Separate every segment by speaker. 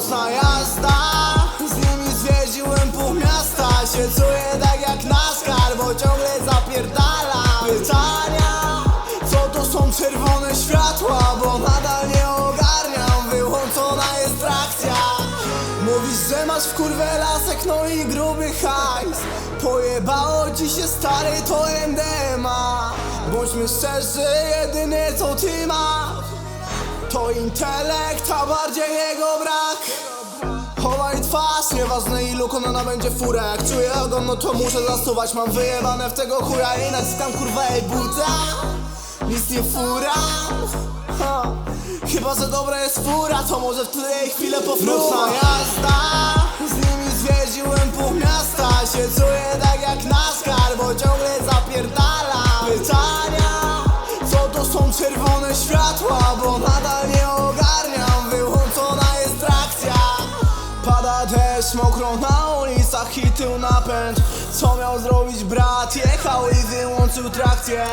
Speaker 1: Nocna jazda. Z nimi zwiedziłem pół miasta. Się czuję tak jak NASCAR Bo ciągle zapierdala Pytania Co to są czerwone światła? Bo nadal nie ogarniam. Wyłączona jest trakcja Mówisz, że masz w kurwę lasek No i gruby hajs. Pojebało ci się stary to MDMA Bądźmy szczerzy Jedyne co ty masz. To intelekt, a bardziej jego brak twarz, nieważne ilu konana będzie fura. Jak czuję ogon, no to muszę zasuwać. Mam wyjebane w tego chuja i naciskam kurwa jej buta. Nic nie fura ha. Chyba, że dobra jest fura, to może w tej chwilę Nocna jazda, z nimi zwiedziłem pół miasta. Się czuję tak jak NASCAR, bo ciągle mokro na ulicach i tył napęd. Co miał zrobić brat? Jechał i wyłączył trakcję.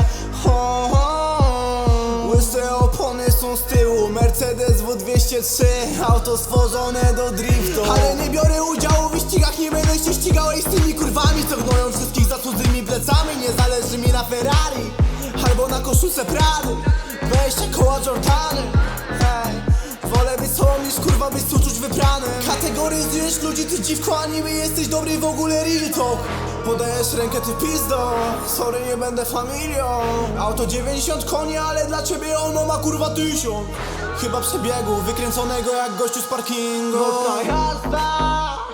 Speaker 1: Ho, ho. Łyse opony są z tyłu. Mercedes W203 Auto stworzone do driftu. Ale nie biorę udziału w wyścigach. Nie będę się ścigał. Ej, z tymi kurwami Co gnoją wszystkich za cudzymi plecami. Nie zależy mi na Ferrari Albo na koszulce Prady 20 koła Jordany kurwa być uczuć wypranym. Kategoryzujesz ludzi, ty dziwko, a niby jesteś dobry w ogóle real talk. Podajesz rękę, ty pizdo. Sorry, nie będę familią. Auto 90 koni, ale dla ciebie ono ma kurwa tysiąc. Chyba przebiegu, wykręconego jak gościu z parkingu. Nocna jazda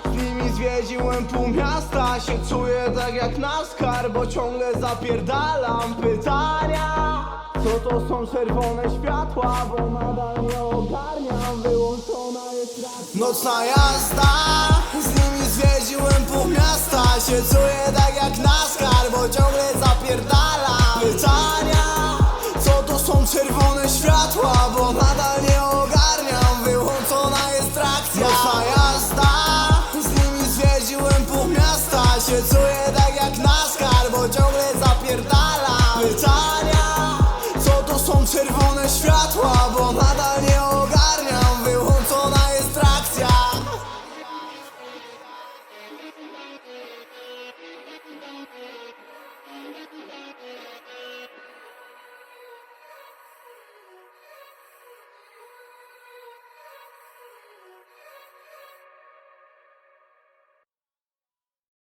Speaker 1: Z nimi zwiedziłem pół miasta Się czuję tak jak NASCAR Bo ciągle zapierdalam pytania co to są czerwone światła, bo nadal nie ogarniam. Wyłączona jest racja Nocna jazda Z nimi zwiedziłem pół miasta. Się czuję czerwone światła, bo